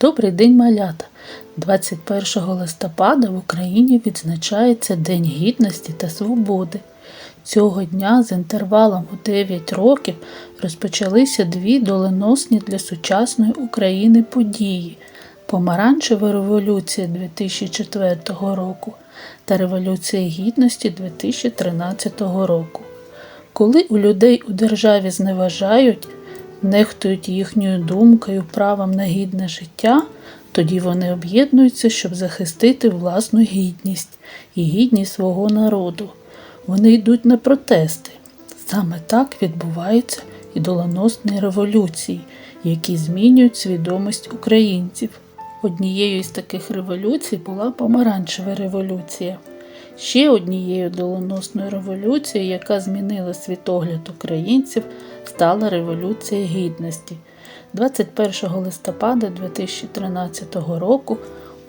Добрий день, малята! 21 листопада в Україні відзначається День Гідності та Свободи. Цього дня з інтервалом у 9 років розпочалися дві доленосні для сучасної України події Помаранчева революція 2004 року та Революція Гідності 2013 року. Коли у людей у державі зневажають, нехтують їхньою думкою, правом на гідне життя, тоді вони об'єднуються, щоб захистити власну гідність і гідність свого народу. Вони йдуть на протести. Саме так відбуваються і доленосні революції, які змінюють свідомість українців. Однією із таких революцій була помаранчева революція. Ще однією доленосною революцією, яка змінила світогляд українців, стала Революція Гідності. 21 листопада 2013 року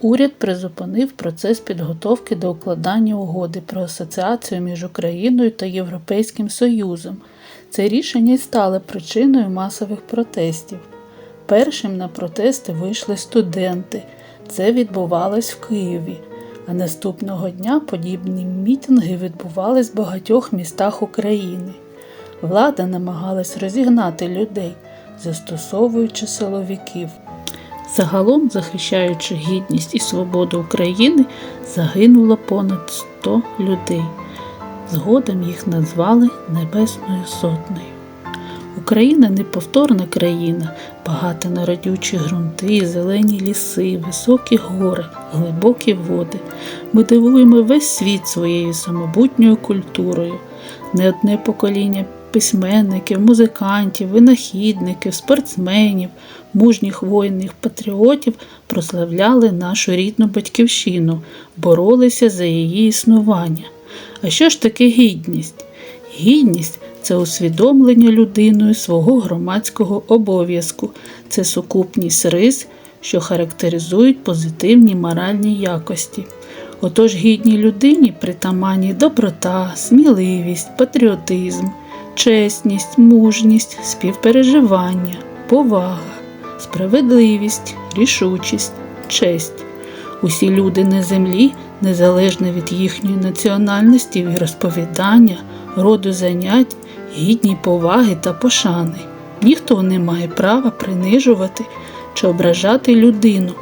уряд призупинив процес підготовки до укладання угоди про асоціацію між Україною та Європейським Союзом. Це рішення й стало причиною масових протестів. Першим на протести вийшли студенти. Це відбувалось в Києві. А наступного дня подібні мітинги відбувались в багатьох містах України. Влада намагалась розігнати людей, застосовуючи силовиків. Загалом, захищаючи гідність і свободу України, загинуло понад 100 людей. Згодом їх назвали Небесною Сотнею. Україна неповторна країна, багата на родючі ґрунти, зелені ліси, високі гори, глибокі води. Ми дивуємо весь світ своєю самобутньою культурою. Не одне покоління письменників, музикантів, винахідників, спортсменів, мужніх воїнів, патріотів прославляли нашу рідну батьківщину, боролися за її існування. А що ж таке гідність? Гідність це усвідомлення людиною свого громадського обов'язку, це сукупність рис, що характеризують позитивні моральні якості. Отож гідній людині притаманні доброта, сміливість, патріотизм, чесність, мужність, співпереживання, повага, справедливість, рішучість, честь. Усі люди на землі, незалежно від їхньої національності розповідання, роду занять, гідні поваги та пошани. Ніхто не має права принижувати чи ображати людину.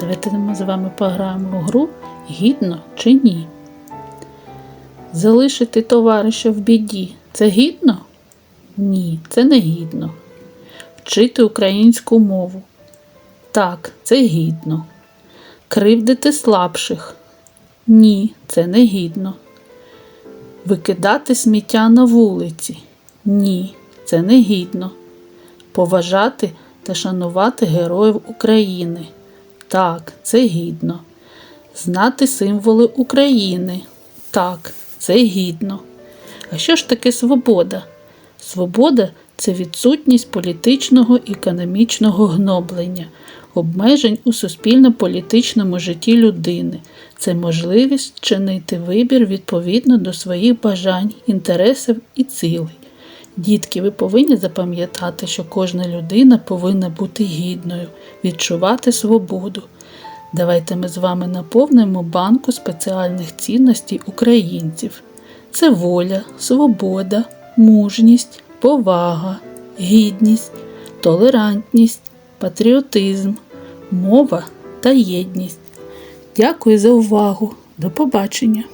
Давайте ми з вами пограємо в гру гідно чи ні. Залишити товариша в біді це гідно? Ні, це не гідно. Вчити українську мову. Так, це гідно. Кривдити слабших. Ні, це не гідно. Викидати сміття на вулиці. Ні, це не гідно. Поважати та шанувати героїв України. Так, це гідно. Знати символи України. Так, це гідно. А що ж таке свобода? Свобода це відсутність політичного і економічного гноблення, обмежень у суспільно-політичному житті людини. Це можливість чинити вибір відповідно до своїх бажань, інтересів і цілей. Дітки, ви повинні запам'ятати, що кожна людина повинна бути гідною, відчувати свободу. Давайте ми з вами наповнимо банку спеціальних цінностей українців. Це воля, свобода, мужність, повага, гідність, толерантність, патріотизм, мова та єдність. Дякую за увагу. До побачення!